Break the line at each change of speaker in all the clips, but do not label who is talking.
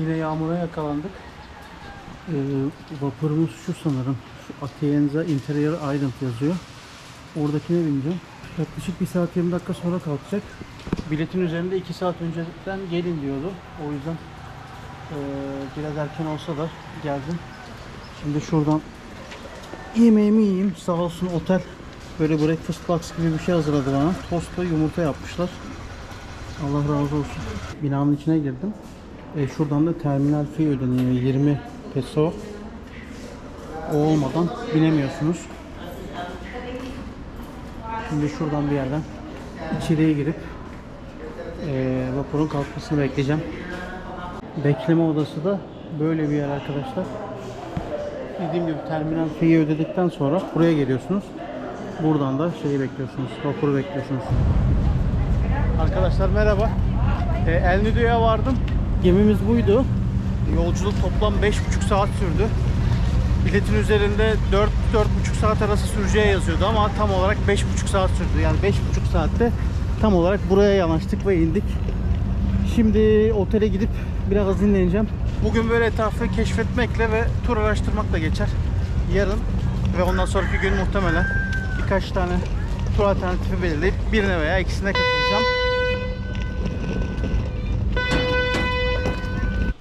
Yine yağmura yakalandık. Ee, vapurumuz şu sanırım. Şu Atienza Interior Island yazıyor. Oradakine bineceğim. Yaklaşık 1 saat 20 dakika sonra kalkacak. Biletin üzerinde 2 saat önceden gelin diyordu. O yüzden ee, biraz erken olsa da geldim. Şimdi şuradan yemeğimi yiyeyim. Sağ olsun otel böyle breakfast box gibi bir şey hazırladı bana. Tost ve yumurta yapmışlar. Allah razı olsun. Binanın içine girdim. E, şuradan da terminal fee ödeniyor. 20 peso. O olmadan binemiyorsunuz. Şimdi şuradan bir yerden içeriye girip e, vapurun kalkmasını bekleyeceğim. Bekleme odası da böyle bir yer arkadaşlar. Dediğim gibi terminal fee'yi ödedikten sonra buraya geliyorsunuz. Buradan da şeyi bekliyorsunuz. Vapuru bekliyorsunuz. Arkadaşlar merhaba. E, El Nido'ya vardım. Gemimiz buydu. Yolculuk toplam 5,5 saat sürdü. Biletin üzerinde 4-4,5 saat arası süreceği yazıyordu ama tam olarak 5,5 saat sürdü. Yani 5,5 saatte tam olarak buraya yanaştık ve indik. Şimdi otele gidip biraz dinleneceğim. Bugün böyle etrafı keşfetmekle ve tur araştırmakla geçer. Yarın ve ondan sonraki gün muhtemelen birkaç tane tur alternatifi belirleyip birine veya ikisine katılacağım.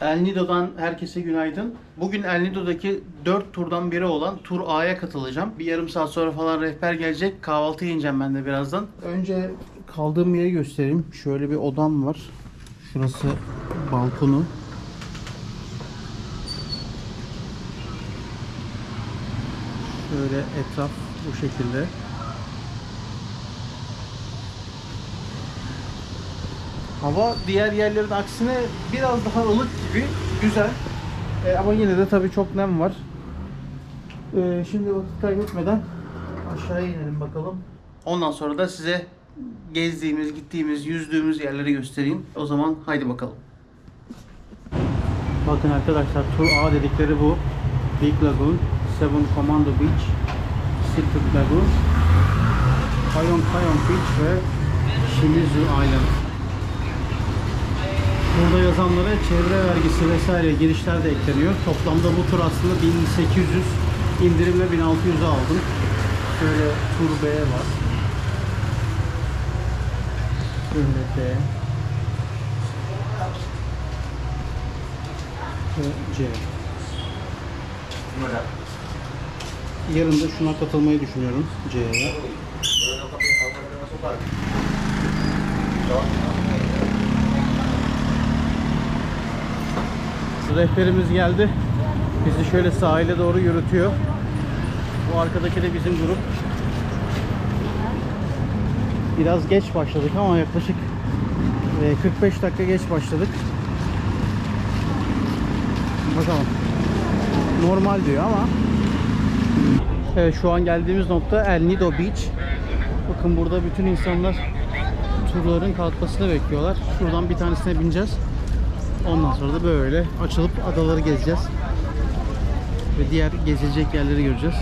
El Nido'dan herkese günaydın. Bugün El Nido'daki 4 turdan biri olan Tur A'ya katılacağım. Bir yarım saat sonra falan rehber gelecek. Kahvaltı yiyeceğim ben de birazdan. Önce kaldığım yeri göstereyim. Şöyle bir odam var. Şurası balkonu. Şöyle etraf bu şekilde. Hava diğer yerlerin aksine biraz daha ılık gibi. Güzel. E, ama yine de tabii çok nem var. E, şimdi vakit kaybetmeden aşağıya inelim bakalım. Ondan sonra da size gezdiğimiz, gittiğimiz, yüzdüğümüz yerleri göstereyim. O zaman haydi bakalım. Bakın arkadaşlar tur A dedikleri bu. Big Lagoon, Seven Commando Beach, Secret Lagoon, Kayon Kayon Beach ve Shimizu Island. Burada yazanlara çevre vergisi vesaire girişler de ekleniyor. Toplamda bu tur aslında 1800 indirimle 1600'e aldım. Şöyle tur B var. Şöyle. Ve C. Yarın da şuna katılmayı düşünüyorum. C'ye. Rehberimiz geldi. Bizi şöyle sahile doğru yürütüyor. Bu arkadaki de bizim grup. Biraz geç başladık ama yaklaşık e, 45 dakika geç başladık. Bakalım. Normal diyor ama. Evet şu an geldiğimiz nokta El Nido Beach. Bakın burada bütün insanlar turların kalkmasını bekliyorlar. Şuradan bir tanesine bineceğiz. Ondan sonra da böyle açılıp adaları gezeceğiz. Ve diğer gezilecek yerleri göreceğiz.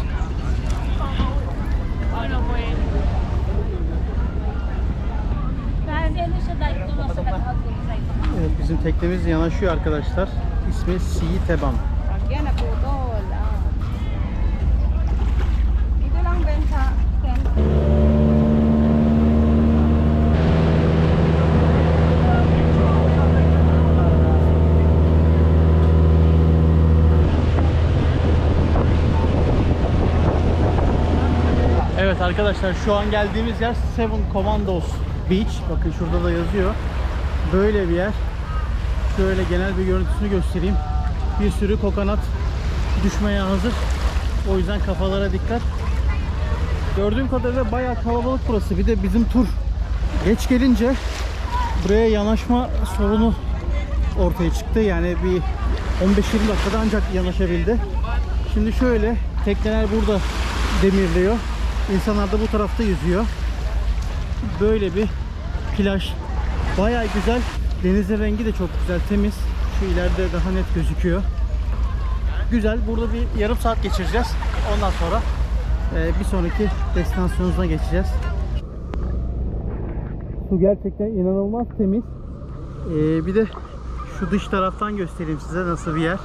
Evet bizim teknemiz yanaşıyor arkadaşlar. İsmi Sea Teban. Arkadaşlar şu an geldiğimiz yer Seven Commandos Beach. Bakın şurada da yazıyor. Böyle bir yer. Şöyle genel bir görüntüsünü göstereyim. Bir sürü kokonat düşmeye hazır. O yüzden kafalara dikkat. Gördüğüm kadarıyla bayağı kalabalık burası. Bir de bizim tur geç gelince buraya yanaşma sorunu ortaya çıktı. Yani bir 15-20 dakikada ancak yanaşabildi. Şimdi şöyle tekneler burada demirliyor. İnsanlar da bu tarafta yüzüyor. Böyle bir plaj. Bayağı güzel. Denizin rengi de çok güzel, temiz. Şu ileride daha net gözüküyor. Güzel. Burada bir yarım saat geçireceğiz. Ondan sonra e, bir sonraki destinasyonumuza geçeceğiz. Su gerçekten inanılmaz temiz. E, bir de şu dış taraftan göstereyim size nasıl bir yer.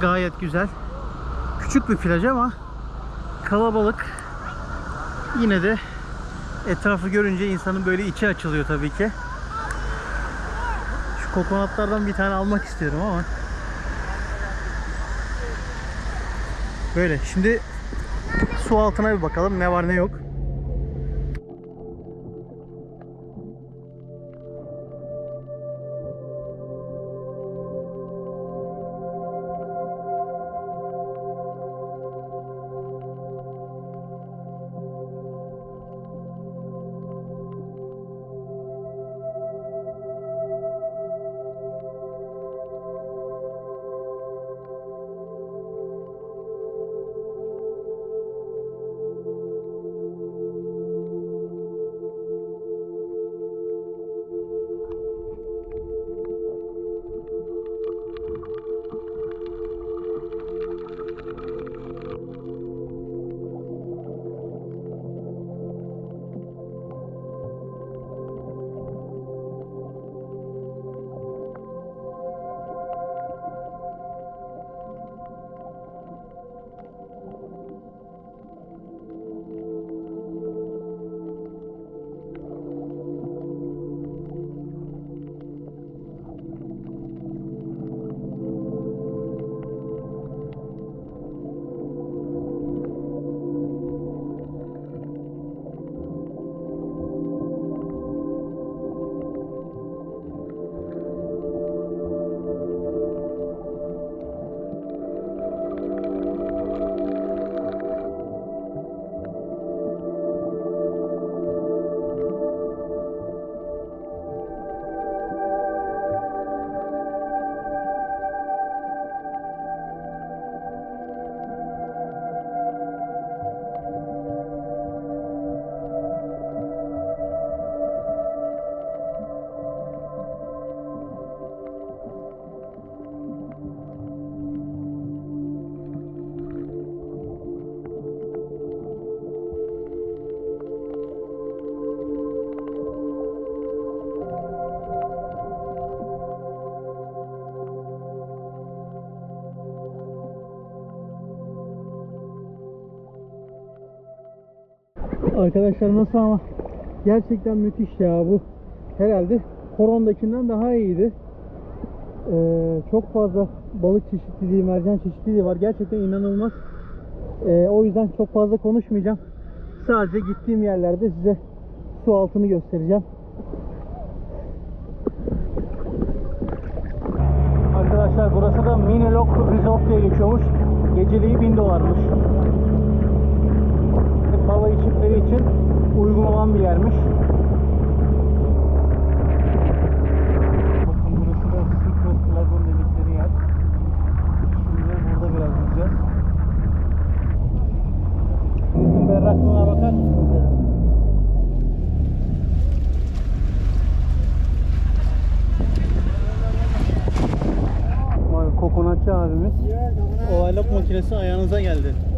Gayet güzel. Küçük bir plaj ama kalabalık. Yine de etrafı görünce insanın böyle içi açılıyor tabii ki. Şu kokonatlardan bir tane almak istiyorum ama. Böyle. Şimdi su altına bir bakalım ne var ne yok. Arkadaşlar nasıl ama gerçekten müthiş ya bu herhalde Koron'dakinden daha iyiydi. Ee, çok fazla balık çeşitliliği, mercan çeşitliliği var. Gerçekten inanılmaz. Ee, o yüzden çok fazla konuşmayacağım. Sadece gittiğim yerlerde size su altını göstereceğim. Arkadaşlar burası da Minilok Resort diye geçiyormuş. Geceliği 1000 dolarmış. Balayı çiftleri için uygun olan bir yermiş. Bakın burası da Secret Lagoon dedikleri yer. Şimdi burada biraz yüzeceğiz. Denizin berraklığına bakar mısınız ya? Vay kokonatçı abimiz. Ovaylok makinesi ayağınıza geldi.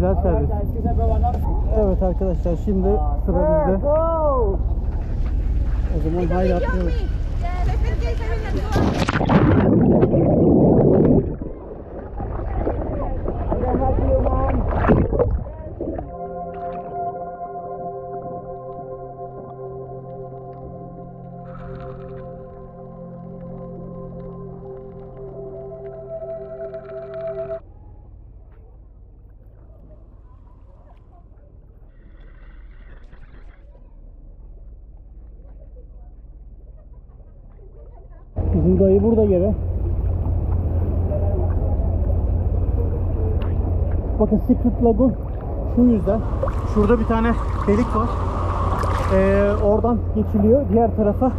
Güzel servis. Evet arkadaşlar şimdi sıra bizde. O zaman haydi atlayalım.
Yeah, let's
Bizim dayı burada gene. Bakın Secret Lagoon şu yüzden. Şurada bir tane delik var. Ee, oradan geçiliyor diğer tarafa.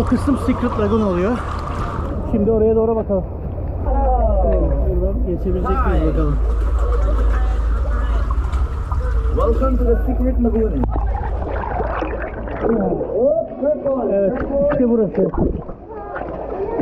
O kısım Secret Lagoon oluyor. Şimdi oraya doğru bakalım. Buradan geçebilecek miyiz bakalım.
Welcome to the secret lagoon.
Evet, işte burası.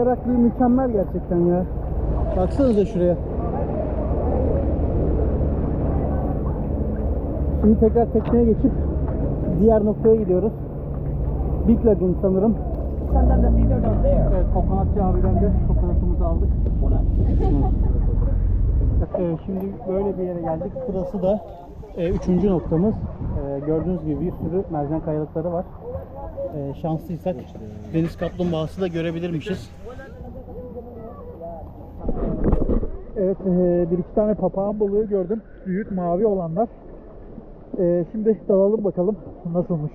berraklığı mükemmel gerçekten ya. Baksanıza şuraya. Şimdi tekrar tekneye geçip diğer noktaya gidiyoruz. Big Lagoon sanırım. Evet, kokonatçı abiden de kokonatımızı aldık. Evet, şimdi böyle bir yere geldik. Burası da e, üçüncü noktamız. E, gördüğünüz gibi bir sürü mercan kayalıkları var. E, şanslıysak deniz kaplumbağası da görebilirmişiz. Evet, e, bir iki tane papağan balığı gördüm. Büyük mavi olanlar. E, şimdi dalalım bakalım nasılmış.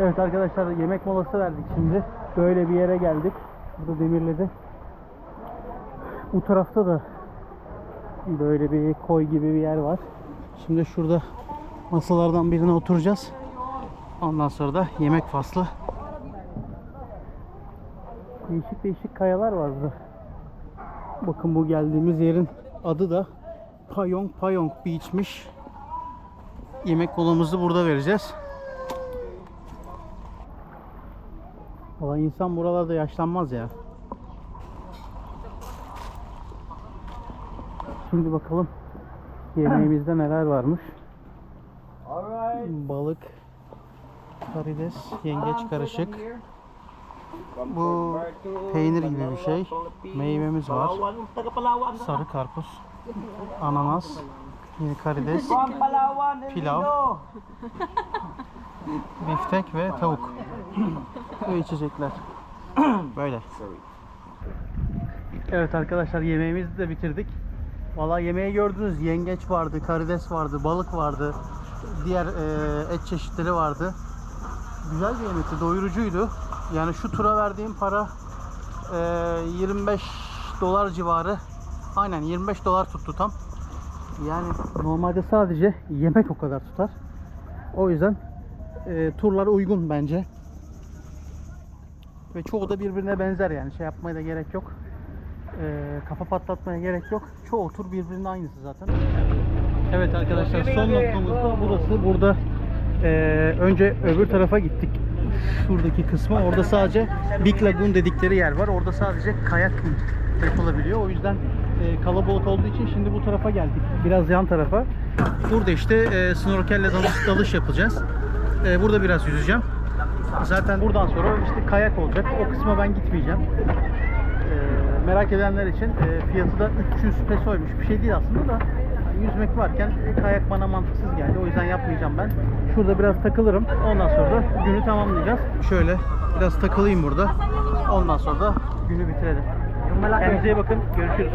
Evet arkadaşlar yemek molası verdik şimdi. Böyle bir yere geldik. Burada Demirli'de. Bu tarafta da böyle bir koy gibi bir yer var. Şimdi şurada masalardan birine oturacağız. Ondan sonra da yemek faslı. Değişik değişik kayalar var burada. Bakın bu geldiğimiz yerin adı da Payong Payong Beach'miş. Yemek molamızı burada vereceğiz. Valla insan buralarda yaşlanmaz ya. Şimdi bakalım yemeğimizde neler varmış. Balık, karides, yengeç karışık. Bu peynir gibi bir şey. Meyvemiz var. Sarı karpuz, ananas, yine karides, pilav, biftek ve tavuk. Ve içecekler. Böyle. Evet arkadaşlar yemeğimizi de bitirdik. Valla yemeği gördünüz. Yengeç vardı, karides vardı, balık vardı. Diğer e, et çeşitleri vardı. Güzel bir yemekti, doyurucuydu. Yani şu tura verdiğim para e, 25 dolar civarı. Aynen 25 dolar tuttu tam. Yani normalde sadece yemek o kadar tutar. O yüzden e, turlar uygun bence. Ve çoğu da birbirine benzer yani şey yapmaya da gerek yok. E, kafa patlatmaya gerek yok. Çoğu tur birbirinin aynısı zaten. Evet arkadaşlar son noktamız da burası. Burada e, önce öbür tarafa gittik. Şuradaki kısmı. Orada sadece Big Lagoon dedikleri yer var. Orada sadece kayak yapılabiliyor. O yüzden e, kalabalık olduğu için şimdi bu tarafa geldik. Biraz yan tarafa. Burada işte e, snorkelle dalış, dalış yapacağız. E, burada biraz yüzeceğim. Zaten buradan sonra işte kayak olacak. O kısma ben gitmeyeceğim. E, merak edenler için e, fiyatı da 300 pesoymuş. Bir şey değil aslında da yüzmek varken kayak bana mantıksız geldi. O yüzden yapmayacağım ben. Şurada biraz takılırım. Ondan sonra da günü tamamlayacağız. Şöyle biraz takılayım burada. Ondan sonra da günü bitirelim. Kendinize iyi bakın. Görüşürüz.